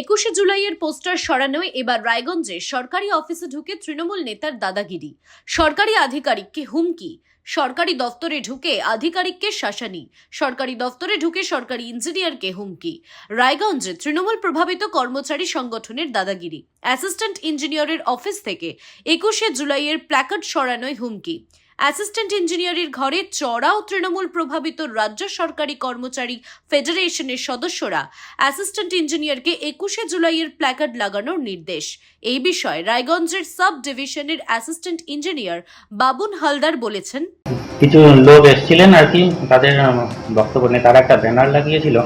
একুশে জুলাইয়ের পোস্টার সরানোয় এবার রায়গঞ্জে সরকারি অফিসে ঢুকে তৃণমূল নেতার দাদাগিরি। সরকারি আধিকারিককে হুমকি। সরকারি দফতরে ঢুকে আধিকারিককে শাসানি। সরকারি দফতরে ঢুকে সরকারি ইঞ্জিনিয়ারকে হুমকি। রায়গঞ্জে তৃণমূল প্রভাবিত কর্মচারী সংগঠনের দাদাগিরি। অ্যাসিস্ট্যান্ট ইঞ্জিনিয়ারের অফিস থেকে একুশে জুলাইয়ের প্ল্যাকার্ড সরানোয় হুমকি। অ্যাসিস্ট্যান্ট ইঞ্জিনিয়ারের ঘরে চড়াও তৃণমূল প্রভাবিত রাজ্য সরকারি কর্মচারী ফেডারেশনের সদস্যরা। অ্যাসিস্ট্যান্ট ইঞ্জিনিয়ারকে একুশে জুলাইয়ের প্ল্যাকার্ড লাগানোর নির্দেশ। এই বিষয়ে রায়গঞ্জের সাব ডিভিশনের অ্যাসিস্ট্যান্ট ইঞ্জিনিয়ার বাবুন হালদার বলেছেন, কিছু লোক এসেছিলেন আর কি, তাদের বক্তব্য নিয়ে তারা একটা ব্যানার লাগিয়েছিল।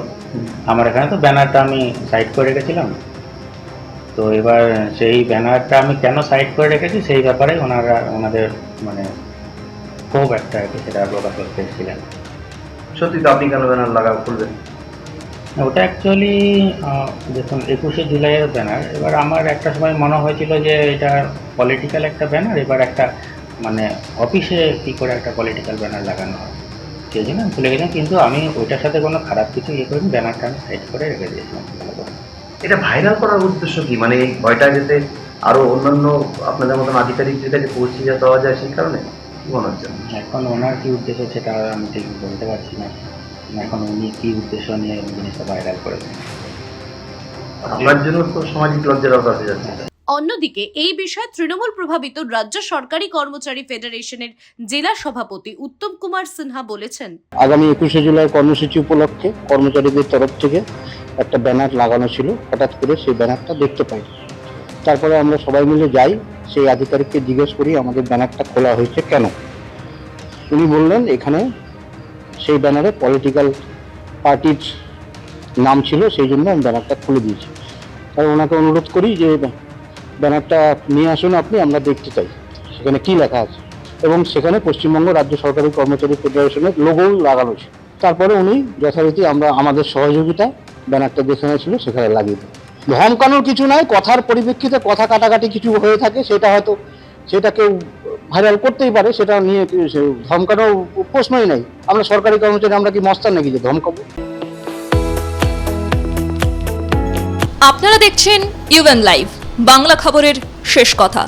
আমার এখানে তো ব্যানারটা আমি সাইড করে রেখেছিলাম। তো এবার সেই ব্যানারটা আমি কেন সাইড করে রেখেছি সেই ব্যাপারে ওনারা, ওনাদের মানে খুব একটা আর কি সেটা প্রকাশ করতে এসেছিলেন সত্যি তো আপনি কেন ব্যানার লাগা খুলবেন? ওটা অ্যাকচুয়ালি দেখুন একুশে জুলাইয়ের ব্যানার। এবার আমার একটা সময় মনে হয়েছিল যে এটা পলিটিক্যাল একটা ব্যানার এবার একটা মানে অফিসে কী করে একটা পলিটিক্যাল ব্যানার লাগানো হয়। সেই জন্য আমি ভুলে গেছিলাম কিন্তু আমি ওইটার সাথে কোনো খারাপ কিছু ইয়ে করিনি ব্যানারটা আমি সাইড করে রেখে দিয়েছিলাম। এটা ভাইরাল করার উদ্দেশ্য কি? মানে এই ভয়টা যাতে আরও অন্যান্য আপনাদের মতন আধিকারিকদের কাছে পৌঁছে যেতে পাওয়া যায় সেই কারণে? হচ্ছে এখন ওনার কী উদ্দেশ্য সেটা আমি ঠিক বলতে পারছি না। এখন উনি কী উদ্দেশ্য নিয়ে জিনিসটা ভাইরাল করেছেন? আপনার জন্য তো সামাজিক লজ্জার হয়ে যাচ্ছে। অন্যদিকে এই বিষয়ে তৃণমূল প্রভাবিত রাজ্য সরকারি কর্মচারী ফেডারেশনের জেলা সভাপতি উত্তম কুমার সিনহা বলেছেন আগামী একুশে জুলাই কর্মসূচি উপলক্ষে কর্মচারীদের তরফ থেকে একটা ব্যানার লাগানো ছিল। হঠাৎ করে সেই ব্যানারটা দেখতে পাই। তারপরে আমরা সবাই মিলে যাই সেই আধিকারিককে জিজ্ঞেস করি, আমাদের ব্যানারটা খোলা হয়েছে কেন? উনি বললেন, এখানে সেই ব্যানারে পলিটিক্যাল পার্টির নাম ছিল, সেই জন্য আমি ব্যানারটা খুলে দিয়েছি। আর ওনাকে অনুরোধ করি যে, ব্যানারটা নিয়ে আসুন আপনি, আমরা দেখতে চাই, সেখানে কি লেখা আছে? এবং সেখানে পশ্চিমবঙ্গ রাজ্য সরকারি কর্মচারী ফেডারেশনের লোগো লাগানো ছিল তারপরে উনি যথারীতি আমরা, আমাদের সহযোগিতা ব্যানারটা যেখানে ছিল, সেখানে লাগিয়ে দিই ধমকানোর কিছু নাই, কথার পরিপ্রেক্ষিতে কথা কাটাকাটি কিছু হয়ে থাকে, সেটা হয়তো সেটা কেউ ভাইরাল করতেই পারে, সেটা নিয়ে ধমকানোর প্রশ্নই নাই। আমরা সরকারি কর্মচারী, আমরা কি মস্তান নাকি যে ধমকাবো? আপনারা দেখছেন ইউএন লাইভ বাংলা খবরের শেষ কথা।